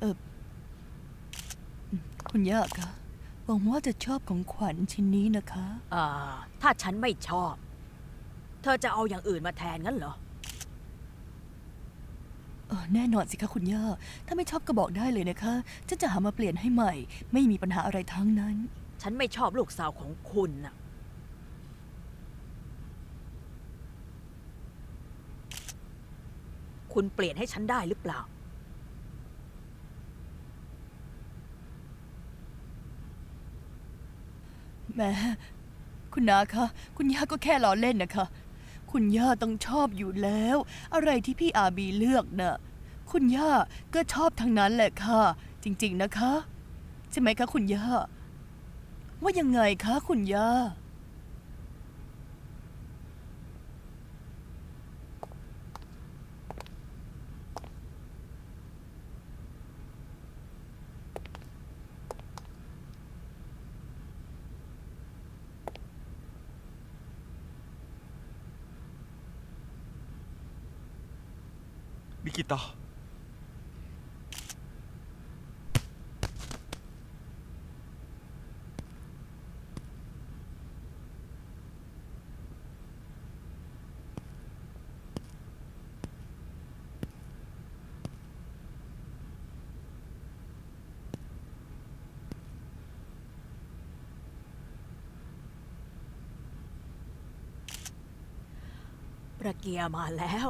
เออคุณย่าคะหวังว่าจะชอบของขวัญชิ้นนี้นะคะ อ่า ถ้าฉันไม่ชอบ เธอจะเอาอย่างอื่นมาแทนงั้นเหรอ เออแน่นอนสิคะคุณย่า ถ้าไม่ชอบก็บอกได้เลยนะคะฉันจะหามาเปลี่ยนให้ใหม่ ไม่มีปัญหาอะไรทั้งนั้น ฉันไม่ชอบลูกสาวของคุณน่ะ คุณเปลี่ยนให้ฉันได้หรือเปล่า แหม่คุณนาคะ คุณย่าก็แค่ล้อเล่นนะคะ คุณย่าต้องชอบอยู่แล้ว อะไรที่พี่อาบีเลือกน่ะคุณย่าก็ชอบทั้งนั้นแหละค่ะ จริง ๆนะคะ ใช่ไหมคะ คุณย่า ว่ายังไงคะ คุณย่า กิตาประเกียมาแล้ว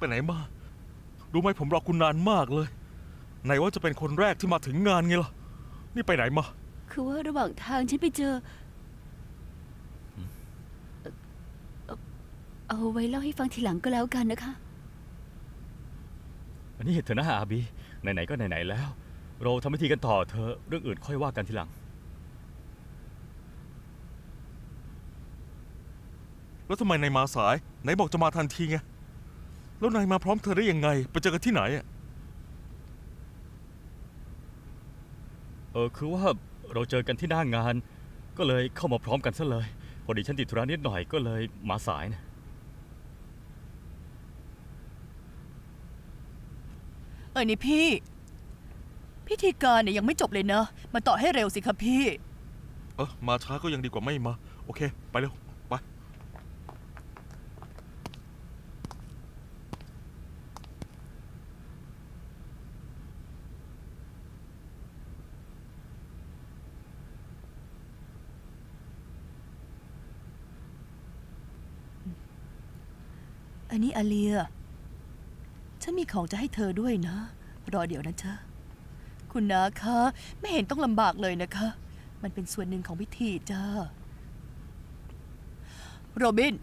ไปไหนมา รู้ไหมผมรอคุณนานมากเลย ไหนว่าจะเป็นคนแรกที่มาถึงงานไงล่ะ นี่ไปไหนมา คือว่าระหว่างทางฉันไปเจอ เอ่อเอาไว้เล่าให้ฟังทีหลังก็แล้วกันนะคะ อันนี้เถอะนะอาบี ไหนๆก็ไหนๆแล้ว เราทำพิธีกันต่อเธอะเรื่องอื่นค่อยว่ากันทีหลัง แล้วทำไมนายมาสาย ไหนบอกจะมาทันทีไง แล้วนายมาพร้อมเธอได้ยังไง ไปเจอกันที่ไหนอะเออคือว่าเราเจอกันที่หน้างาน ก็เลยเข้ามาพร้อมกันซะเลย พอดีฉันติดธุระนิดหน่อยก็เลยมาสายนะเออนี่พี่ พิธีการเนี่ยยังไม่จบเลยนะมาต่อให้เร็วสิคะพี่ เออมาช้าก็ยังดีกว่าไม่มา โอเค ไปเร็ว ไป อั นนี้อาเลีย ฉันมีของจะให้เธอด้วยนะ รอเดี๋ยวนะจ๊ะ คุณนาคะ ไม่เห็นต้องลำบากเลยนะคะ มันเป็นส่วนหนึ่งของพิธีจ้า โรบิน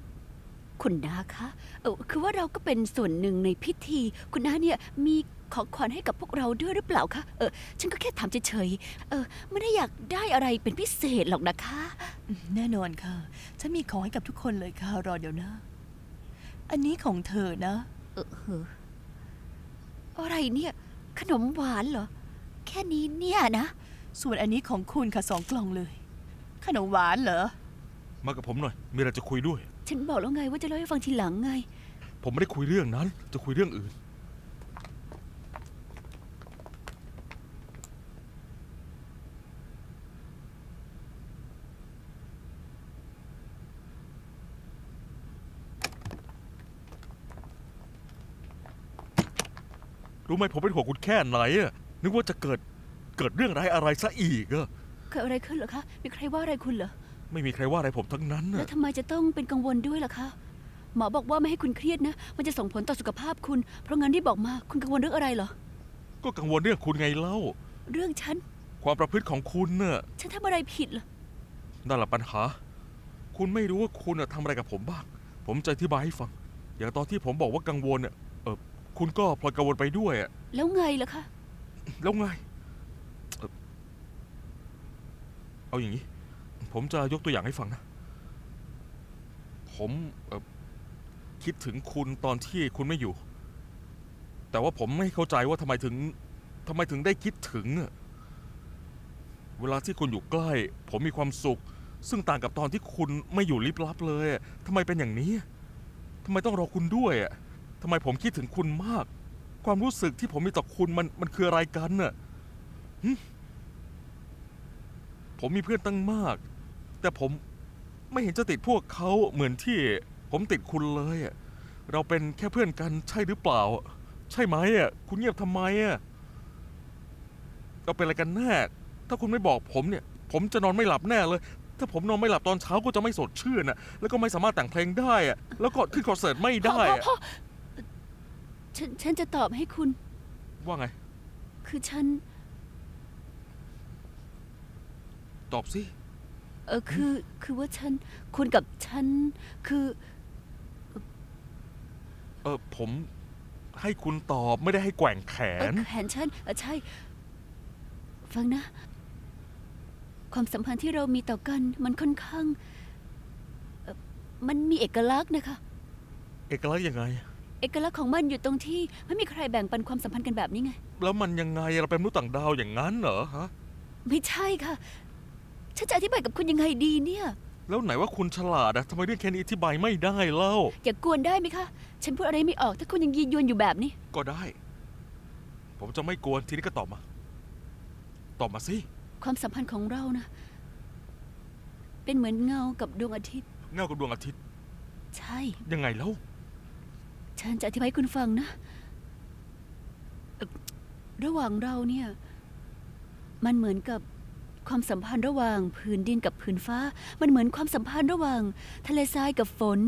คุณนาคะเออคือว่าเราก็เป็นส่วนหนึ่งในพิธี คุณนาเนี่ยมีของขวัญให้กับพวกเราด้วยหรือเปล่าคะเออฉันก็แค่ถามเฉยๆเออไม่ได้อยากได้อะไรเป็นพิเศษหรอกนะคะ แน่นอนค่ะ ฉันมีของให้กับทุกคนเลยค่ะ รอเดี๋ยวนะ อันนี้ของเธอนะ เออเหอะอะไรเนี่ย ขนมหวานเหรอ แค่นี้เนี่ยนะ ส่วนอันนี้ของคุณค่ะสองกล่องเลย ขนมหวานเหรอ มากับผมหน่อย มีอะไรจะคุยด้วย ฉันบอกแล้วไงว่าจะเล่าให้ฟังทีหลังไง ผมไม่ได้คุยเรื่องนั้น จะคุยเรื่องอื่น รู้ไหมผมเป็นห่วงคุณแค่ไหนอะนึกว่าจะเกิดเกิดเรื่องร้ายอะไรซะอีกอะเกิดอะไรขึ้นเหรอคะ มีใครว่าอะไรคุณเหรอ ไม่มีใครว่าอะไรผมทั้งนั้นแล้น่ะวทำไมจะต้องเป็นกังวลด้วยล่ะคะ หมอบอกว่าไม่ให้คุณเครียดนะ มันจะส่งผลต่อสุขภาพคุณ เพราะงั้นที่บอกมา คุณกังวลเรื่องอะไรเหรอ ก็กังวลเรื่องคุณไงเล่า เรื่องฉัน ความประพฤติของคุณน่ะฉันทำอะไรผิดเหรอ นั่นแหละปัญหา คุณไม่รู้ว่าคุณน่ะทำอะไรกับผมบ้าง ผมจะอธิบายให้ฟัง อย่างตอนที่ผมบอกว่ากังวลเนี่ยเออ คุณก็พลอยกังวลไปด้วยอะแล้วไงล่ะคะ แล้วไงเอ่อเอาอย่างนี้ ผมจะยกตัวอย่างให้ฟังนะ ผมเอ่อคิดถึงคุณตอนที่คุณไม่อยู่ แต่ว่าผมไม่เข้าใจว่าทำไมถึงทำไมถึงได้คิดถึงอะเวลาที่คุณอยู่ใกล้ ผมมีความสุข ซึ่งต่างกับตอนที่คุณไม่อยู่ลิบลับเลยอะทำไมเป็นอย่างนี้ทำไมต้องรอคุณด้วยอะ ทำไมผมคิดถึงคุณมาก ความรู้สึกที่ผมมีต่อคุณมันมันคืออะไรกันน่ะหึผมมีเพื่อนตั้งมาก แต่ผมไม่เห็นจะติดพวกเขาเหมือนที่ผมติดคุณเลยอะเราเป็นแค่เพื่อนกันใช่หรือเปล่า ใช่ไหมอะคุณเงียบทำไมอะเราเป็นอะไรกันแน่ถ้าคุณไม่บอกผมเนี่ย ผมจะนอนไม่หลับแน่เลย ถ้าผมนอนไม่หลับตอนเช้าก็จะไม่สดชื่นอะแล้วก็ไม่สามารถแต่งเพลงได้อะแล้วก็ขึ้นคอนเสิร์ตไม่ได้พ่ออะพอ ฉันฉันจะตอบให้คุณ ว่าไง คือฉัน ตอบสิเออคือ คือว่าฉัน คุณกับฉัน คือ เออผมให้คุณตอบไม่ได้ให้แกว่งแขเออน แขนฉันเออใช่ ฟังนะ ความสัมพันธ์ที่เรามีต่อกัน มันค่อนข้างเอ่อมันมีเอกลักษณ์นะคะ เอกลักษณ์ยังไง เอกลักษณ์ของมันอยู่ตรงที่ไม่มีใครแบ่งปันความสัมพันธ์กันแบบนี้ไง แล้วมันยังไงเราเป็นมนุษย์ต่างดาวอย่างนั้นเหรอฮะ ไม่ใช่ค่ะ ฉันจะอธิบายกับคุณยังไงดีเนี่ย แล้วไหนว่าคุณฉลาดอะทำไมเรื่องแค่นี้อธิบายไม่ได้เล่า อย่ากวนได้ไหมคะ ฉันพูดอะไรไม่ออกถ้าคุณยังยียวนอยู่แบบนี้ ก็ได้ ผมจะไม่กวนทีนี้ก็ตอบมา ตอบมาสิ ความสัมพันธ์ของเรานะ เป็นเหมือนเงากับดวงอาทิตย์ เงากับดวงอาทิตย์ ใช่ ยังไงแล้ว ฉันจะอธิบายให้คุณฟังนะเอ่อระหว่างเราเนี่ย มันเหมือนกับความสัมพันธ์ระหว่างผืนดินกับผืนฟ้า มันเหมือนความสัมพันธ์ระหว่าง ทะเลทรายกับฝน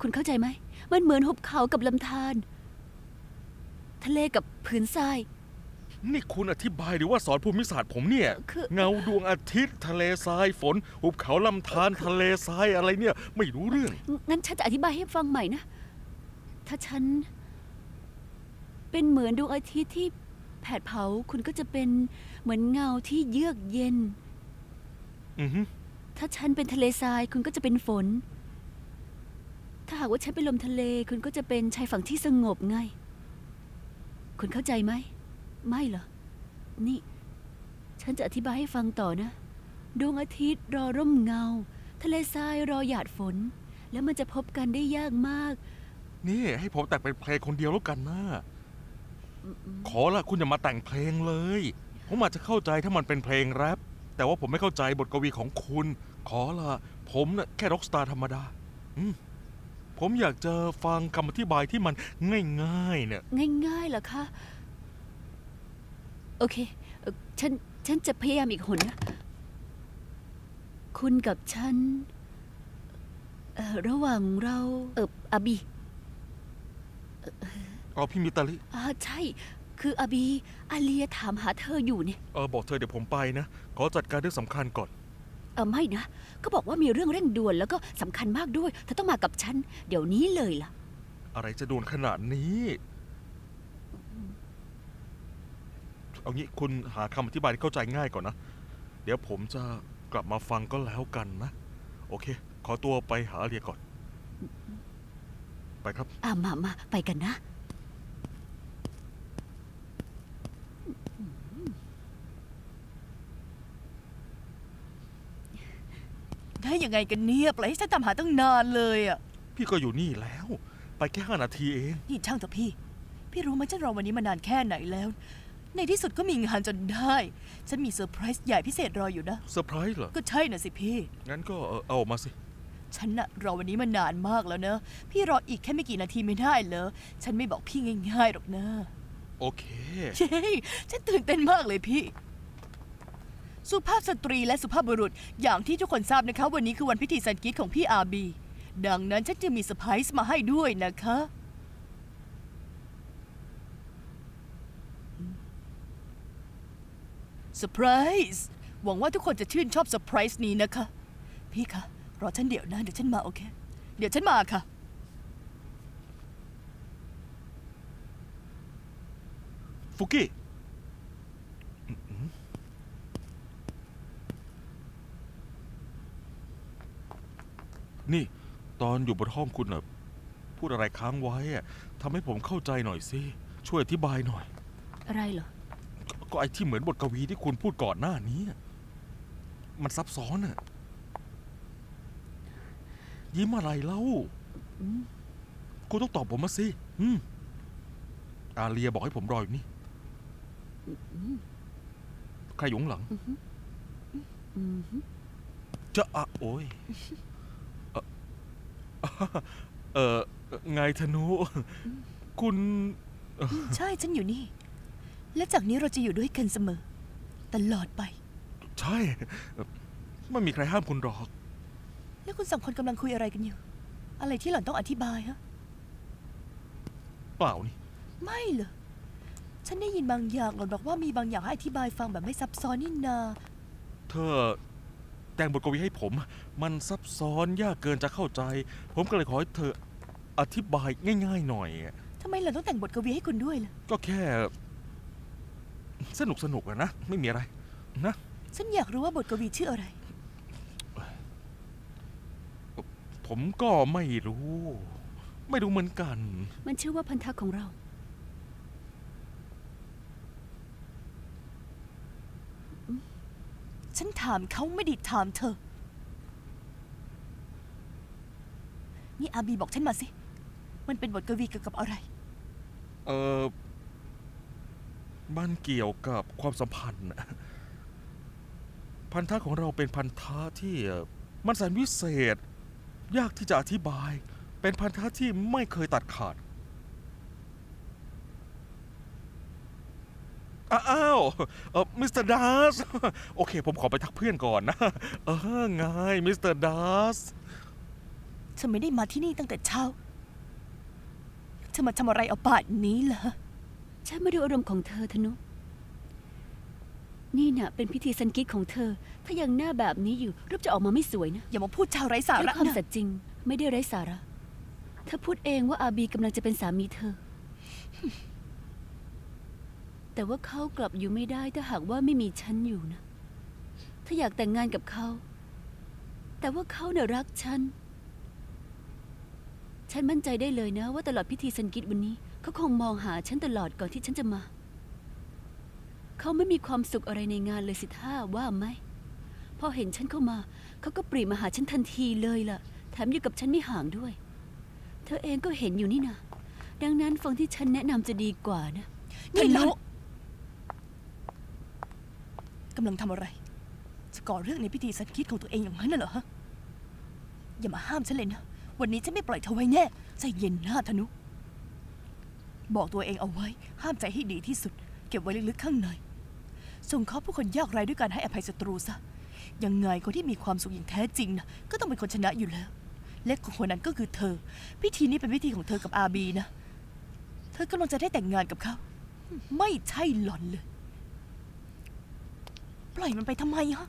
คุณเข้าใจไหม มันเหมือนหุบเขากับลำธาร ทะเลกับผืนทราย นี่คุณอธิบายหรือว่าสอนภูมิศาสตร์ผมเนี่ย คือ เงาดวงอาทิตย์ทะเลทรายฝน หุบเขาลำธารทะเลทรายอะไรเนี่ย ไม่รู้เรื่อง งั้นฉันจะอธิบายให้ฟังใหม่นะ ถ้าฉัน เป็นเหมือนดวงอาทิตย์ที่แผดเผาคุณก็จะเป็นเหมือนเงาที่เยือกเย็น อือฮึถ้าฉันเป็นทะเลทรายคุณก็จะเป็นฝน ถ้าหากว่าฉันเป็นลมทะเล คุณก็จะเป็นชายฝั่งที่สงบไง คุณเข้าใจไหม ไม่เหรอ นี่ ฉันจะอธิบายให้ฟังต่อนะ ดวงอาทิตย์รอร่มเงา ทะเลทรายรอหยาดฝน แล้วมันจะพบกันได้ยากมาก นี่ให้ผมแต่งเป็นเพลงคนเดียวแล้วกันนะขอละคุณอย่ามาแต่งเพลงเลย ผมอาจจะเข้าใจถ้ามันเป็นเพลงแรปแต่ว่าผมไม่เข้าใจบทกวีของคุณ ขอละผมน่ะแค่ร็อกสตาร์ธรรมดาอืมผมอยากจะฟังคำอธิบายที่มันง่ายๆ เนี่ย ง่ายๆเหรอคะโอเคเอ่อฉัน ฉันจะพยายามอีกหนนะ คุณกับฉันเอ่อระหว่างเรา เอออาบี เอาพี่มิตาลิอ่าใช่ คืออาบี อาเลียถามหาเธออยู่เนี่ยเออบอกเธอเดี๋ยวผมไปนะ ขอจัดการเรื่องสำคัญก่อน เออไม่นะ ก็บอกว่ามีเรื่องเร่งด่วนแล้วก็สำคัญมากด้วย เธอต้องมากับฉัน เดี๋ยวนี้เลยล่ะ อะไรจะด่วนขนาดนี้ เอางี้คุณหาคำอธิบายที่เข้าใจง่ายก่อนนะ เดี๋ยวผมจะกลับมาฟังก็แล้วกันนะ โอเค ขอตัวไปหาอาเรียก่อน ไปครับ อ่ามามาไปกันนะ ได้ยังไงกันเนี่ยปล่อยให้ฉันตามหาตั้งนานเลยอะ พี่ก็อยู่นี่แล้ว ไปแค่ห้านาทีเอง นี่ช่างเถอะพี่ พี่รู้ไหมฉันรอวันนี้มานานแค่ไหนแล้ว ในที่สุดก็มีงานจนได้ ฉันมีเซอร์ไพรส์ใหญ่พิเศษรออยู่นะ เซอร์ไพรส์เหรอ ก็ใช่น่ะสิพี่ งั้นก็เออเอาออกมาสิ ฉันน่ะรอวันนี้มานานมากแล้วเนอะ พี่รออีกแค่ไม่กี่นาทีไม่ได้เหรอ ฉันไม่บอกพี่ง่ายๆหรอกนะโอเค เย้ฉันตื่นเต้นมากเลยพี่ สุภาพสตรีและสุภาพบุรุษ อย่างที่ทุกคนทราบนะคะ วันนี้คือวันพิธีสันกิจของพี่อาบี ดังนั้นฉันจะมีเซอร์ไพรส์มาให้ด้วยนะคะ เซอร์ไพรส์ หวังว่าทุกคนจะชื่นชอบเซอร์ไพรส์นี้นะคะ พี่คะ รอฉันเดี๋ยวนะ เดี๋ยวฉันมาโอเค เดี๋ยวฉันมาค่ะ ฟุกี้อืมนี่ ตอนอยู่บนห้องคุณน่ะพูดอะไรค้างไว้อะทำให้ผมเข้าใจหน่อยสิ ช่วยอธิบายหน่อย อะไรเหรอ ก็ไอ้ที่เหมือนบทกวีที่คุณพูดก่อนหน้านี้อะมันซับซ้อนอะ ยิ้มอะไรเล่าอืมคุณต้องตอบผมมาสิอืมอาเลียบอกให้ผมรออยู่นี่อืมใครอยู่ข้างหลังอืมจะอะโอ้ยเอ่อเออไงธนุ คุณ ใช่ฉันอยู่นี่ และจากนี้เราจะอยู่ด้วยกันเสมอ ตลอดไป ใช่เอ่อไม่มีใครห้ามคุณหรอก แล้วคุณสองคนกำลังคุยอะไรกันอยู่ อะไรที่หล่อนต้องอธิบายฮะ เปล่านี่ ไม่เหรอ ฉันได้ยินบางอย่างหล่อนบอกว่ามีบางอย่างให้อธิบายฟังแบบไม่ซับซ้อนนี่นา เธอแต่งบทกวีให้ผม มันซับซ้อนยากเกินจะเข้าใจ ผมก็เลยขอให้เธออธิบายง่าย ๆ หน่อย ทำไมหล่อนต้องแต่งบทกวีให้คุณด้วยล่ะ ก็แค่ สนุกสนุกอะนะ ไม่มีอะไร นะ ฉันอยากรู้ว่าบทกวีชื่ออะไร ผมก็ไม่รู้ ไม่รู้เหมือนกัน มันชื่อว่าพันธะของเรา ฉันถามเขาไม่ได้ถามเธอ นี่อาบีบอกฉันมาสิ มันเป็นบทกวีเกี่ยวกับอะไร เออมันเกี่ยวกับความสัมพันธ์น่ะพันธะของเราเป็นพันธะที่เอ่อมันแสนวิเศษ ยากที่จะอธิบาย เป็นพันธะที่ไม่เคยตัดขาด อ้าวเออมิสเตอร์ดัส โอเค ผมขอไปทักเพื่อนก่อนนะ เออไงมิสเตอร์ดัสเธอไม่ได้มาที่นี่ตั้งแต่เช้า เธอมาทำอะไรเอาป่านนี้เหรอ ฉันไม่ดูอารมณ์ของเธอธนุ นี่น่ะเป็นพิธีสันกิจของเธอ ถ้ายังหน้าแบบนี้อยู่รูปจะออกมาไม่สวยนะอย่ามาพูดชาวไร้สาด้วยระความนะสัตย์จริง ไม่ได้ไร้สาระเธอพูดเองว่าอาบีกำลังจะเป็นสามีเธอ แต่ว่าเขากลับอยู่ไม่ได้ถ้าหากว่าไม่มีฉันอยู่นะ ถ้าอยากแต่งงานกับเขา แต่ว่าเขาเนี่ยรักฉัน ฉันมั่นใจได้เลยนะ ว่าตลอดพิธีสันกิจวันนี้ เขาคงมองหาฉันตลอดก่อนที่ฉันจะมา เขาไม่มีความสุขอะไรในงานเลยสิท่าว่าไหมพอเห็นฉันเข้ามา เขาก็ปรีมาหาฉันทันทีเลยล่ะ แถมอยู่กับฉันไม่ห่างด้วย เธอเองก็เห็นอยู่นี่นะดังนั้นฟังที่ฉันแนะนำจะดีกว่านะนี่หล่นุอนกำลังทำอะไร จะก่อเรื่องในพิธีสันคิดของตัวเองอย่างนั้นน่ะเหรอฮะ อย่ามาห้ามฉันเลยนะ วันนี้ฉันไม่ปล่อยเธอไว้แน่ ใจเย็นหน้าธนุ บอกตัวเองเอาไว้ ห้ามใจให้ดีที่สุด เก็บไว้ลึกๆข้างใน ส่งเขาผู้คนยากไร้ด้วยการให้อภัยศัตรูซะ ยังไงคนที่มีความสุขอย่างแท้จริงนะก็ต้องเป็นคนชนะอยู่แล้ว และคนนั้นก็คือเธอ พิธีนี้เป็นพิธีของเธอกับอาบีนะ เธอกำลังจะได้แต่งงานกับเขา ไม่ใช่หล่อนเลย ปล่อยมันไปทำไมฮะ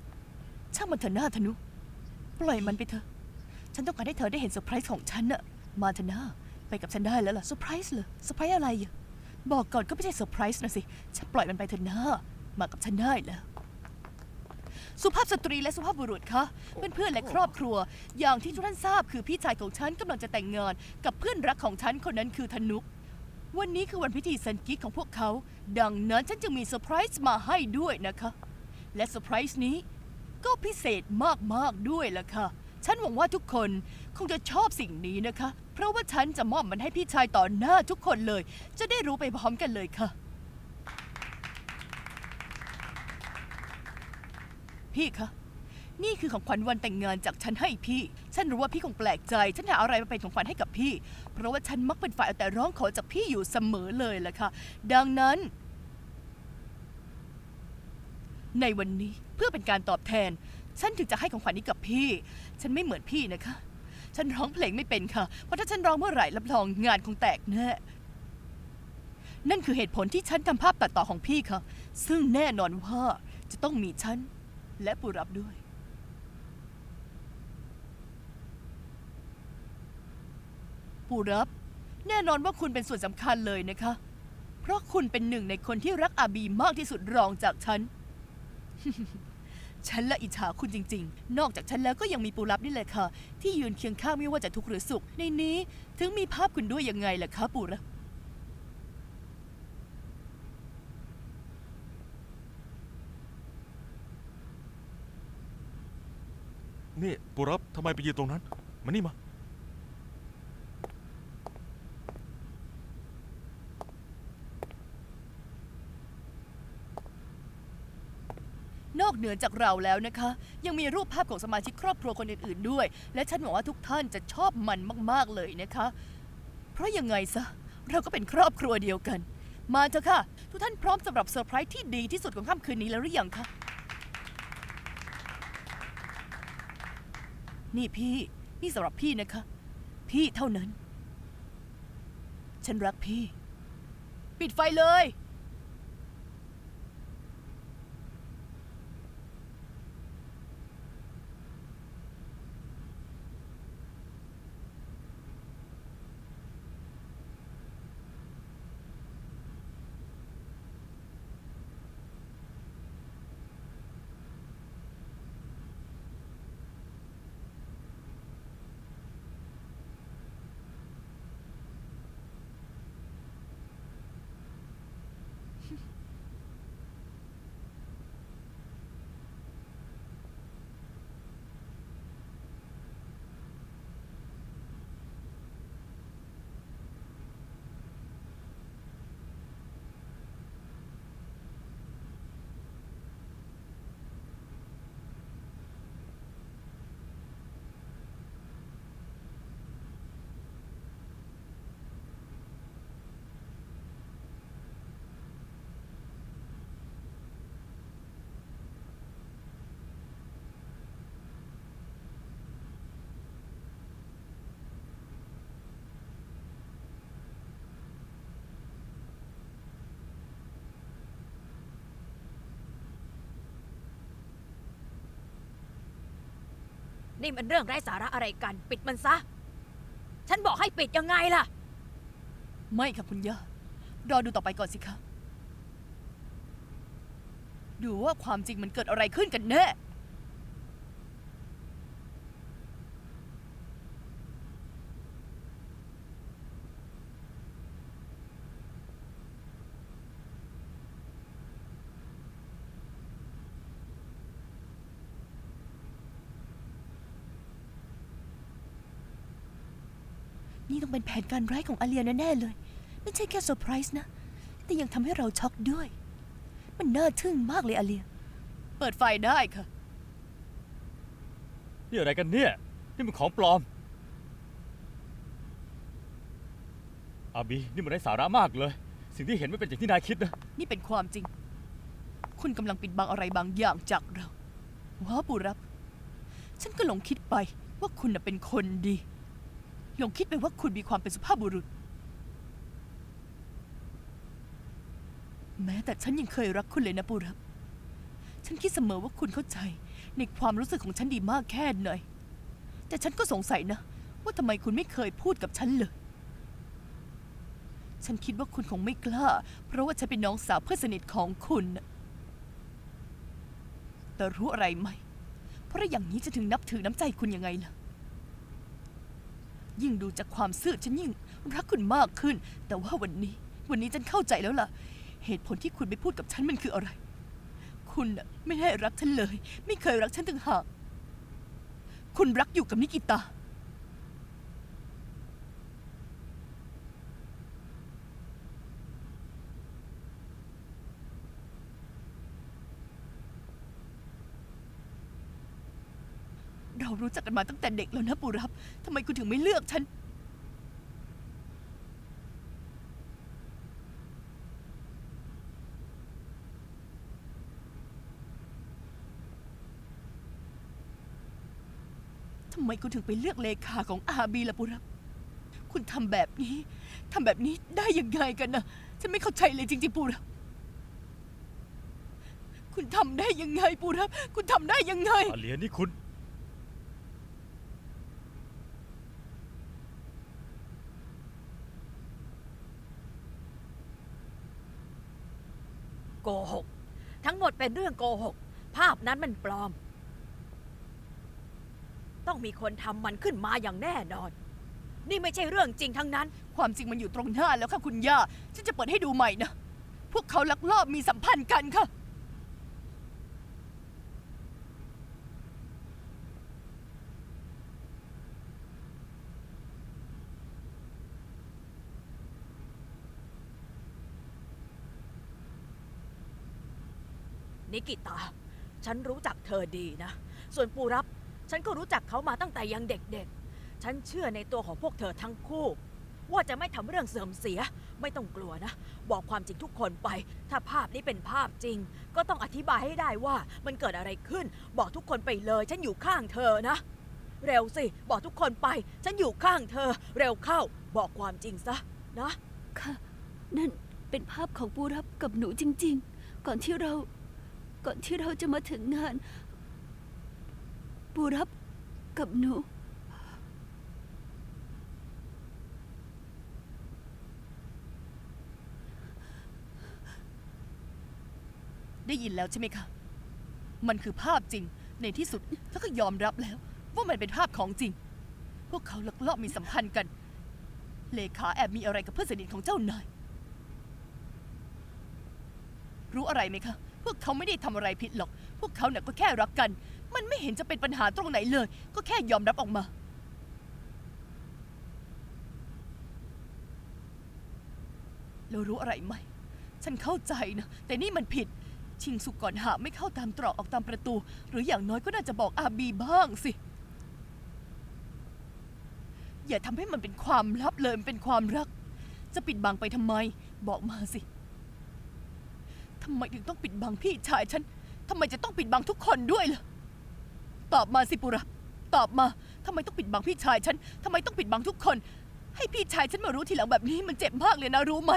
ช่างมันเถอะหน้าธนุ ปล่อยมันไปเถอะ ฉันต้องการให้เธอได้เห็นเซอร์ไพรส์ของฉันน่ะ มาเถอะหนะไปกับฉันได้แล้วล่ะเซอร์ไพรส์เหรอเซอร์ไพรส์อะไรอะบอกก่อนก็ไม่ใช่เซอร์ไพรส์นะสิ ฉันปล่อยมันไปเถอะหนะ มากับฉันได้แล้ว สุภาพสตรีและสุภาพบุรุษคะเพื่อนเพื่อนๆและครอบครัว อย่างที่ทุกท่านทราบคือพี่ชายของฉันกำลังจะแต่งงาน กับเพื่อนรักของฉันคนนั้นคือธนุก วันนี้คือวันพิธีสันกิกของพวกเขา ดังนั้นฉันจึงมีเซอร์ไพรส์มาให้ด้วยนะคะ และเซอร์ไพรส์นี้ ก็พิเศษมาก ๆ ด้วยล่ะค่ะ ฉันหวังว่าทุกคนคงจะชอบสิ่งนี้นะคะ เพราะว่าฉันจะมอบมันให้พี่ชายต่อหน้าทุกคนเลย จะได้รู้ไปพร้อมกันเลยค่ะ พี่คะ นี่คือของขวัญวันแต่งงานจากฉันให้พี่ ฉันรู้ว่าพี่คงแปลกใจ ฉันหาอะไรมาเป็นของขวัญให้กับพี่ เพราะว่าฉันมักเป็นฝ่ายเอาแต่ร้องขอจากพี่อยู่เสมอเลยล่ะค่ะ ดังนั้น ในวันนี้เพื่อเป็นการตอบแทน ฉันถึงจะให้ของขวัญนี้กับพี่ ฉันไม่เหมือนพี่นะคะ ฉันร้องเพลงไม่เป็นค่ะ เพราะถ้าฉันร้องเมื่อไหร่รับรองงานคงแตกแน่นั่นคือเหตุผลที่ฉันทำภาพตัดต่อของพี่ค่ะ ซึ่งแน่นอนว่าจะต้องมีฉัน และปูรับด้วยปูรับ แน่นอนว่าคุณเป็นส่วนสำคัญเลยนะคะ เพราะคุณเป็นหนึ่งในคนที่รักอาบีมากที่สุดรองจากฉัน ฉันละอิจฉาคุณจริง ๆ นอกจากฉันแล้วก็ยังมีปูรับนี่แหละค่ะ ที่ยืนเคียงข้างไม่ว่าจะทุกข์หรือสุข ในนี้ถึงมีภาพคุณด้วยยังไงล่ะคะปูรับ นี่ปุรับทำไมไปยืนตรงนั้น มานี่มา นอกเหนือจากเราแล้วนะคะ ยังมีรูปภาพของสมาชิกครอบครัวคนอื่นๆด้วย และฉันหวังว่าทุกท่านจะชอบมันมากๆเลยนะคะ เพราะยังไงซะ เราก็เป็นครอบครัวเดียวกัน มาเถอะค่ะ ทุกท่านพร้อมสำหรับเซอร์ไพรส์ที่ดีที่สุดของค่ำคืนนี้แล้วหรือยังคะ นี่พี่ นี่สำหรับพี่นะคะ พี่เท่านั้น ฉันรักพี่ ปิดไฟเลย นี่มันเรื่องไร้สาระอะไรกัน ปิดมันซะ ฉันบอกให้ปิดยังไงล่ะ ไม่ค่ะคุณย่ารอดูต่อไปก่อนสิคะ ดูว่าความจริงมันเกิดอะไรขึ้นกันแน่ เป็นแผนการร้ายของอาเลียแน่ๆเลย ไม่ใช่แค่เซอร์ไพรส์นะ แต่ยังทำให้เราช็อกด้วย มันน่าทึ่งมากเลยอาเลีย เปิดไฟได้ค่ะ นี่อะไรกันเนี่ย นี่มันของปลอม อาบี นี่มันไร้สาระมากเลย สิ่งที่เห็นไม่เป็นอย่างที่นายคิดนะ นี่เป็นความจริง คุณกำลังปิดบังอะไรบางอย่างจากเราว้าวปูรับ ฉันก็หลงคิดไปว่าคุณน่ะเป็นคนดี หลงคิดไปว่าคุณมีความเป็นสุภาพบุรุษ แม้แต่ฉันยังเคยรักคุณเลยนะปูรับ ฉันคิดเสมอว่าคุณเข้าใจ ในความรู้สึกของฉันดีมากแค่ไหน แต่ฉันก็สงสัยนะ ว่าทำไมคุณไม่เคยพูดกับฉันเลย ฉันคิดว่าคุณคงไม่กล้า เพราะว่าฉันเป็นน้องสาวเพื่อนสนิทของคุณนะแต่รู้อะไรไหม เพราะอย่างนี้จะถึงนับถือน้ำใจคุณยังไงล่ะ ยิ่งดูจากความซื่อฉันยิ่งรักคุณมากขึ้น แต่ว่าวันนี้ วันนี้ฉันเข้าใจแล้วล่ะ เหตุผลที่คุณไม่พูดกับฉันมันคืออะไร คุณน่ะไม่ได้รักฉันเลย ไม่เคยรักฉันถึงหาก คุณรักอยู่กับนิกิตา เรารู้จักกันมาตั้งแต่เด็กแล้วนะปูรับทำไมคุณถึงไม่เลือกฉัน ทำไมคุณถึงไปเลือกเลขาของอาบีล่ะปูรับ คุณทำแบบนี้ทำแบบนี้ได้ยังไงกันนะฉันไม่เข้าใจเลยจริงๆปูรับคุณทำได้ยังไงปูรับ คุณทำได้ยังไงอาเลียนี่คุณ โกหก ทั้งหมด เป็นเรื่องโกหก ภาพนั้นมันปลอม ต้องมีคนทำมันขึ้นมาอย่างแน่นอน นี่ไม่ใช่เรื่องจริงทั้งนั้น ความจริงมันอยู่ตรงหน้าแล้วค่ะคุณย่า ฉันจะเปิดให้ดูใหม่นะ พวกเขาลักลอบมีสัมพันธ์กันค่ะ นิกิตา ฉันรู้จักเธอดีนะ ส่วนปูรับ ฉันก็รู้จักเขามาตั้งแต่ยังเด็กๆ ฉันเชื่อในตัวของพวกเธอทั้งคู่ ว่าจะไม่ทำเรื่องเสื่อมเสีย ไม่ต้องกลัวนะ บอกความจริงทุกคนไป ถ้าภาพนี้เป็นภาพจริง ก็ต้องอธิบายให้ได้ว่ามันเกิดอะไรขึ้น บอกทุกคนไปเลย ฉันอยู่ข้างเธอนะ เร็วสิ บอกทุกคนไป ฉันอยู่ข้างเธอ เร็วเข้า บอกความจริงซะนะ ค่ะ นั่นเป็นภาพของปูรับกับหนูจริง ๆ ก่อนที่เรา ก่อนที่เราจะมาถึงงานปูรับกับหนู ได้ยินแล้วใช่ไหมคะ มันคือภาพจริง ในที่สุดเธอก็ยอมรับแล้ว ว่ามันเป็นภาพของจริง พวกเขาลักลอบมีสัมพันธ์กัน เลขาแอบมีอะไรกับเพื่อนสนิทของเจ้านาย รู้อะไรไหมคะ พวกเขาไม่ได้ทำอะไรผิดหรอก พวกเขาเนี่ยก็แค่รักกัน มันไม่เห็นจะเป็นปัญหาตรงไหนเลย ก็แค่ยอมรับออกมาแล้วรู้อะไรไหม ฉันเข้าใจนะ แต่นี่มันผิด ชิงสุกก่อนหาไม่เข้าตามตรอกออกตามประตู หรืออย่างน้อยก็น่าจะบอกอาบีบ้างสิ อย่าทำให้มันเป็นความลับเลย มันเป็นความรัก จะปิดบังไปทำไม บอกมาสิ ทำไมถึงต้องปิดบังพี่ชายฉันทำไมจะต้องปิดบังทุกคนด้วยล่ะ ตอบมาสิปุระตอบมาทำไมต้องปิดบังพี่ชายฉันทำไมต้องปิดบังทุกคน ให้พี่ชายฉันมารู้ทีหลังแบบนี้มันเจ็บมากเลยนะรู้ไหม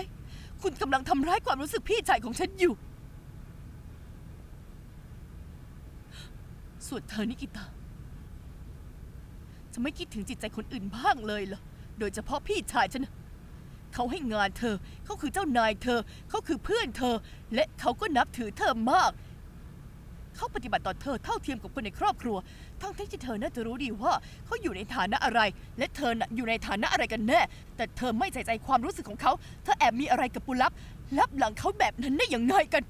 คุณกำลังทำร้ายความรู้สึกพี่ชายของฉันอยู่ ส่วนเธอนิกิตา จะไม่คิดถึงจิตใจคนอื่นบ้างเลยเหรอ โดยเฉพาะพี่ชายฉันนะ เขาให้งานเธอ เขาคือเจ้านายเธอ เขาคือเพื่อนเธอ และเขาก็นับถือเธอมาก เขาปฏิบัติต่อเธอเท่าเทียมกับคนในครอบครัว ทั้งที่เธอน่าจะรู้ดีว่าเขาอยู่ในฐานะอะไร และเธอน่ะอยู่ในฐานะอะไรกันแน่ แต่เธอไม่ใส่ใจความรู้สึกของเขา เธอแอบมีอะไรกับปุลับลับหลังเขาแบบนั้นได้อย่างไรกัน